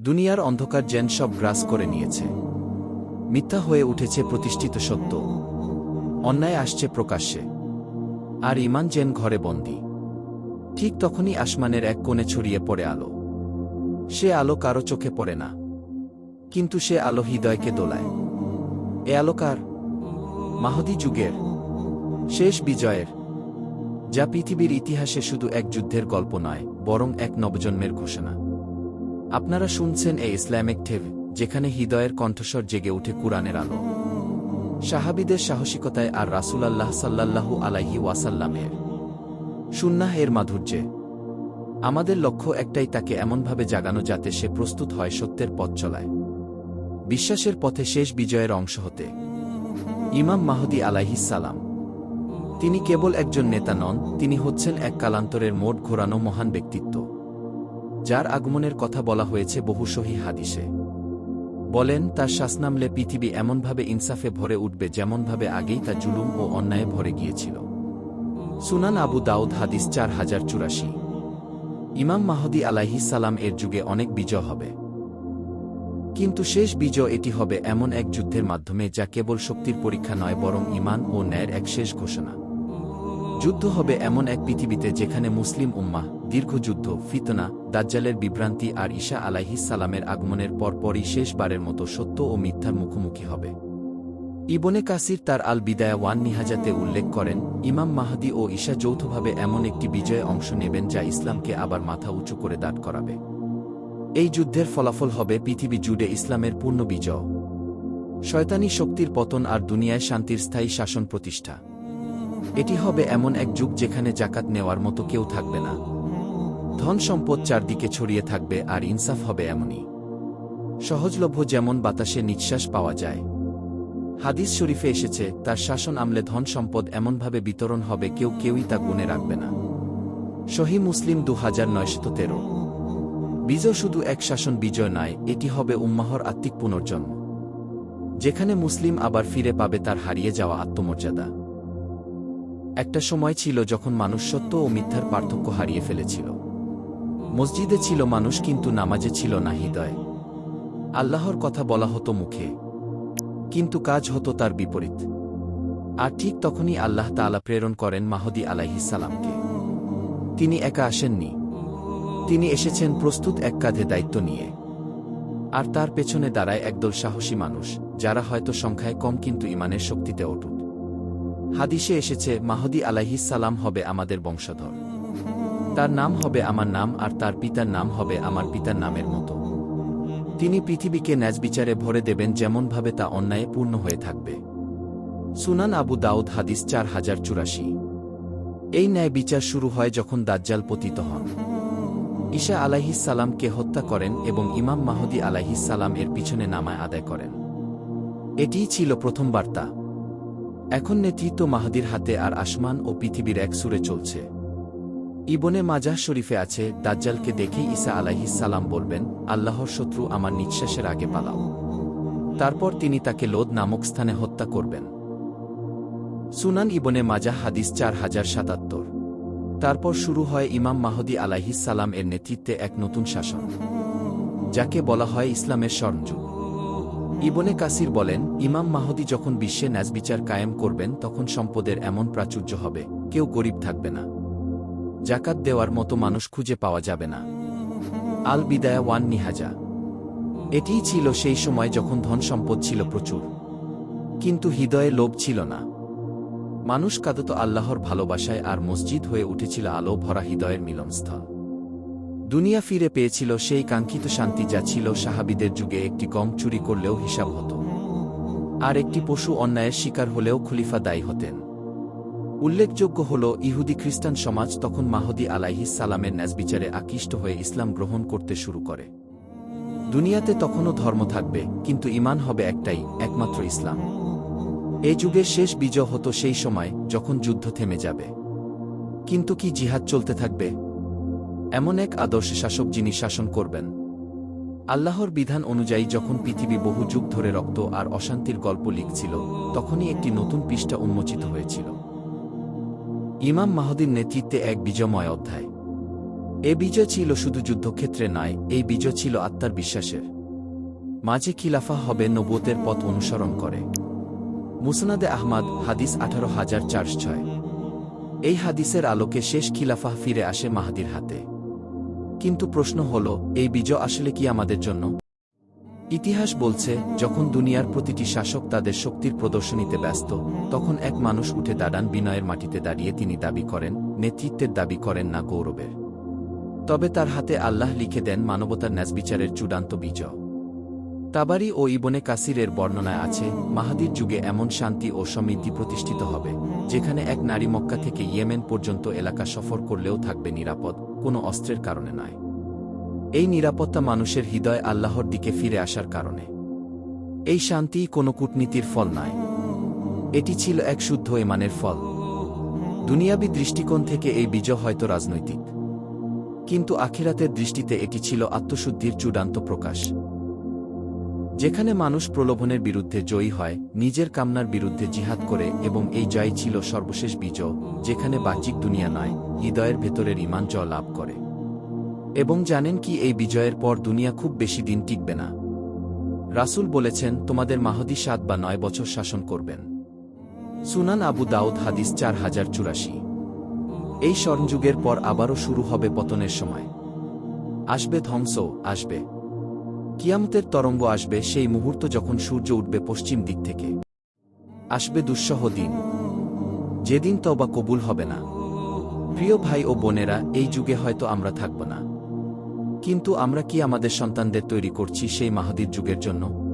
দুনিয়ার অন্ধকার যেন সব গ্রাস করে নিয়েছে। মিথ্যা হয়ে উঠেছে প্রতিষ্ঠিত সত্য। অন্যায় আসছে প্রকাশ্যে। আর ইমান যেন ঘরে বন্দী। ঠিক তখনই আসমানের এক কোণে ছড়িয়ে পড়ে আলো। সে আলো কারও চোখে পড়ে না। কিন্তু সে আলো হৃদয়কে দোলায়। এ আলোকার মাহদি যুগের। শেষ বিজয়ের। যা পৃথিবীর ইতিহাসে শুধু এক যুদ্ধের গল্প নয়, বরং এক নবজন্মের ঘোষণা। আপনারা শুনছেন এই ইসলামিক ঠেভ যেখানে হৃদয়ের কণ্ঠস্বর জেগে উঠে কুরআনের আলো। সাহাবিদের সাহসিকতায় আর রাসূলাল্লাহ সাল্লাল্লাহু আলাইহি ওয়াসাল্লামের সুন্নাহ এর মাধুর্যে। আমাদের লক্ষ্য একটাই তাকে এমনভাবে জাগানো যাতে সে প্রস্তুত হয় সত্যের পথ চলায়। বিশ্বাসের পথে শেষ বিজয়ের অংশ হতে। ইমাম মাহদি সালাম। তিনি কেবল একজন নেতা নন, তিনি হচ্ছেন এক কালান্তরের মোট ঘোরানো মহান ব্যক্তিত্ব। যার আগমনের কথা বলা হয়েছে বহু সহি হাদিসে। বলেন, তার শ্বাসনামলে পৃথিবী এমনভাবে ইনসাফে ভরে উঠবে যেমনভাবে আগেই তা জুলুম ও অন্যায়ে ভরে গিয়েছিল। সুনান আবু দাউদ হাদিস চার হাজার চুরাশি। ইমাম মাহদি সালাম এর যুগে অনেক বিজয় হবে। কিন্তু শেষ বিজয় এটি হবে এমন এক যুদ্ধের মাধ্যমে যা কেবল শক্তির পরীক্ষা নয়, বরং ইমান ও ন্যায়ের এক শেষ ঘোষণা। যুদ্ধ হবে এমন এক পৃথিবীতে যেখানে মুসলিম উম্মাহ দীর্ঘ যুদ্ধ ফিতনা, দাজ্জালের বিভ্রান্তি আর ঈশা সালামের আগমনের পরপরই শেষবারের মতো সত্য ও মিথ্যার মুখোমুখি হবে। ইবনে কাসির তার আল বিদায়া ওয়ান নিহাজাতে উল্লেখ করেন, ইমাম মাহাদি ও ঈশা যৌথভাবে এমন একটি বিজয়ে অংশ নেবেন যা ইসলামকে আবার মাথা উঁচু করে দাঁড় করাবে। এই যুদ্ধের ফলাফল হবে পৃথিবী জুড়ে ইসলামের পূর্ণ বিজয়। শয়তানি শক্তির পতন আর দুনিয়ায় শান্তির স্থায়ী শাসন প্রতিষ্ঠা। এটি হবে এমন এক যুগ যেখানে জাকাত নেওয়ার মতো কেউ থাকবে না। ধন সম্পদ চারদিকে ছড়িয়ে থাকবে আর ইনসাফ হবে এমনই। সহজলভ্য যেমন বাতাসে নিঃশ্বাস পাওয়া যায়। হাদিস শরীফে এসেছে, তার শাসন আমলে ধন সম্পদ এমনভাবে বিতরণ হবে, কেউ কেউই তা গুণে রাখবে না। শহী মুসলিম দু হাজার নয়শত তেরো। বিজয় শুধু এক শাসন বিজয় নয়, এটি হবে উম্মাহর আত্মিক পুনর্জন্ম। যেখানে মুসলিম আবার ফিরে পাবে তার হারিয়ে যাওয়া আত্মমর্যাদা। একটা সময় ছিল যখন মানুষ সত্য ও মিথ্যার পার্থক্য হারিয়ে ফেলেছিল। মসজিদে ছিল মানুষ কিন্তু নামাজে ছিল না হৃদয়। আল্লাহর কথা বলা হতো মুখে, কিন্তু কাজ হতো তার বিপরীত। আর ঠিক তখনই আল্লাহ তাআলা প্রেরণ করেন মাহদি আলাইহিসালামকে তিনি একা আসেননি। তিনি এসেছেন প্রস্তুত এক কাঁধে দায়িত্ব নিয়ে। আর তার পেছনে দাঁড়ায় একদল সাহসী মানুষ, যারা হয়তো সংখ্যায় কম কিন্তু ইমানের শক্তিতে অটুট। হাদিসে এসেছে, মাহদি আলাইহিস সালাম হবে আমাদের বংশধর। তার নাম হবে আমার নাম আর তার পিতার নাম হবে আমার পিতার নামের মতো। তিনি পৃথিবীকে ন্যাজবিচারে ভরে দেবেন যেমনভাবে তা অন্যায়ে পূর্ণ হয়ে থাকবে। সুনান আবু দাউদ হাদিস চার হাজার চুরাশি। এই ন্যায় বিচার শুরু হয় যখন দাজ্জাল পতিত হন। ঈশা আলাইহিস সালামকে হত্যা করেন এবং ইমাম মাহদি আলাইহিস সালাম এর পিছনে নামায় আদায় করেন। এটিই ছিল প্রথম বার্তা। এখন নেতৃত্ব মাহাদির হাতে আর আসমান ও পৃথিবীর এক সুরে চলছে। ইবনে মাজাহ শরীফে আছে, দাজ্জালকে দেখে ঈসা আলাইহিস সালাম বলবেন, আল্লাহর শত্রু আমার নিঃশ্বাসের আগে পালাও। তারপর তিনি তাকে লোদ নামক স্থানে হত্যা করবেন। সুনান ইবনে মাজাহ হাদিস চার হাজার সাতাত্তর। তারপর শুরু হয় ইমাম মাহদি আলাইহিস সালাম এর নেতৃত্বে এক নতুন শাসন, যাকে বলা হয় ইসলামের স্বর্ণযুগ। ইবনে কাসির বলেন, ইমাম মাহদি যখন বিশ্বে ন্যাজবিচার কায়েম করবেন, তখন সম্পদের এমন প্রাচুর্য হবে, কেউ গরিব থাকবে না। জাকাত দেওয়ার মতো মানুষ খুঁজে পাওয়া যাবে না। আল বিদায়া ওয়ান নিহাজা। এটিই ছিল সেই সময় যখন ধন সম্পদ ছিল প্রচুর। কিন্তু হৃদয়ে লোভ ছিল না। মানুষ কাদত আল্লাহর ভালোবাসায় আর মসজিদ হয়ে উঠেছিল আলো ভরা হৃদয়ের মিলনস্থল। দুনিয়া ফিরে পেয়েছিল সেই কাঙ্ক্ষিত শান্তি যা ছিল সাহাবিদের যুগে একটি গম চুরি করলেও হিসাব হতো। আর একটি পশু অন্যায়ের শিকার হলেও খলিফা দায়ী হতেন। উল্লেখযোগ্য হল, ইহুদি খ্রিস্টান সমাজ তখন মাহদি সালামের ন্যাজবিচারে আকৃষ্ট হয়ে ইসলাম গ্রহণ করতে শুরু করে। দুনিয়াতে তখনও ধর্ম থাকবে, কিন্তু ইমান হবে একটাই, একমাত্র ইসলাম। এ যুগের শেষ বিজয় হতো সেই সময়, যখন যুদ্ধ থেমে যাবে। কিন্তু কি জিহাদ চলতে থাকবে? এমন এক আদর্শ শাসক যিনি শাসন করবেন। আল্লাহর বিধান অনুযায়ী যখন পৃথিবী বহু যুগ ধরে রক্ত আর অশান্তির গল্প লিখছিল, তখনই একটি নতুন পৃষ্ঠা উন্মোচিত হয়েছিল। ইমাম মাহদির নেতৃত্বে এক বিজয়ময় অধ্যায়। এ বিজয় ছিল শুধু যুদ্ধক্ষেত্রে নয়, এই বিজয় ছিল আত্মার বিশ্বাসের। মাঝে খিলাফা হবে নবুয়তের পথ অনুসরণ করে। মুসনাদে আহমাদ, হাদিস আঠারো হাজার চার ছয়। এই হাদিসের আলোকে শেষ খিলাফা ফিরে আসে মাহাদির হাতে। কিন্তু প্রশ্ন হল, এই বিজয় আসলে কি আমাদের জন্য? ইতিহাস বলছে, যখন দুনিয়ার প্রতিটি শাসক তাদের শক্তির প্রদর্শনীতে ব্যস্ত, তখন এক মানুষ উঠে দাঁড়ান বিনয়ের মাটিতে দাঁড়িয়ে তিনি দাবি করেন, নেতৃত্বের দাবি করেন না গৌরবের। তবে তার হাতে আল্লাহ লিখে দেন মানবতার ন্যাসবিচারের চূড়ান্ত বিজয়। তাবারি ও ইবনে কাসিরের বর্ণনায় আছে, মাহাদির যুগে এমন শান্তি ও সমৃদ্ধি প্রতিষ্ঠিত হবে, যেখানে এক নারী মক্কা থেকে ইয়েমেন পর্যন্ত এলাকা সফর করলেও থাকবে নিরাপদ, কোনো অস্ত্রের কারণে নয়। এই নিরাপত্তা মানুষের হৃদয় আল্লাহর দিকে ফিরে আসার কারণে। এই শান্তি কোনো কূটনীতির ফল নয় এটি ছিল এক শুদ্ধ এমানের ফল। দুনিয়াবী দৃষ্টিকোণ থেকে এই বিজয় হয়তো রাজনৈতিক। কিন্তু আখিরাতের দৃষ্টিতে এটি ছিল আত্মশুদ্ধির চূড়ান্ত প্রকাশ। যেখানে মানুষ প্রলোভনের বিরুদ্ধে জয়ী হয়, নিজের কামনার বিরুদ্ধে জিহাদ করে এবং এই জয় ছিল সর্বশেষ বিজয়, যেখানে বাহ্যিক দুনিয়া নয়, হৃদয়ের ভেতরের ইমান জয় লাভ করে। এবং জানেন কি এই বিজয়ের পর দুনিয়া খুব বেশি দিন টিকবে না। রাসূল বলেছেন, তোমাদের মাহদি সাত বা নয় বছর শাসন করবেন। সুনান আবু দাউদ হাদিস চার হাজার চুরাশি। এই স্বর্ণযুগের পর আবারও শুরু হবে পতনের সময়। আসবে ধ্বংস, আসবে। কিয়ামতের তরঙ্গ আসবে, সেই মুহূর্ত যখন সূর্য উঠবে পশ্চিম দিক থেকে। আসবে দুঃসহ দিন। যেদিন তবা কবুল হবে না। প্রিয় ভাই ও বোনেরা, এই যুগে হয়তো আমরা থাকব না। কিন্তু আমরা কি আমাদের সন্তানদের তৈরি করছি সেই মাহাদির যুগের জন্য?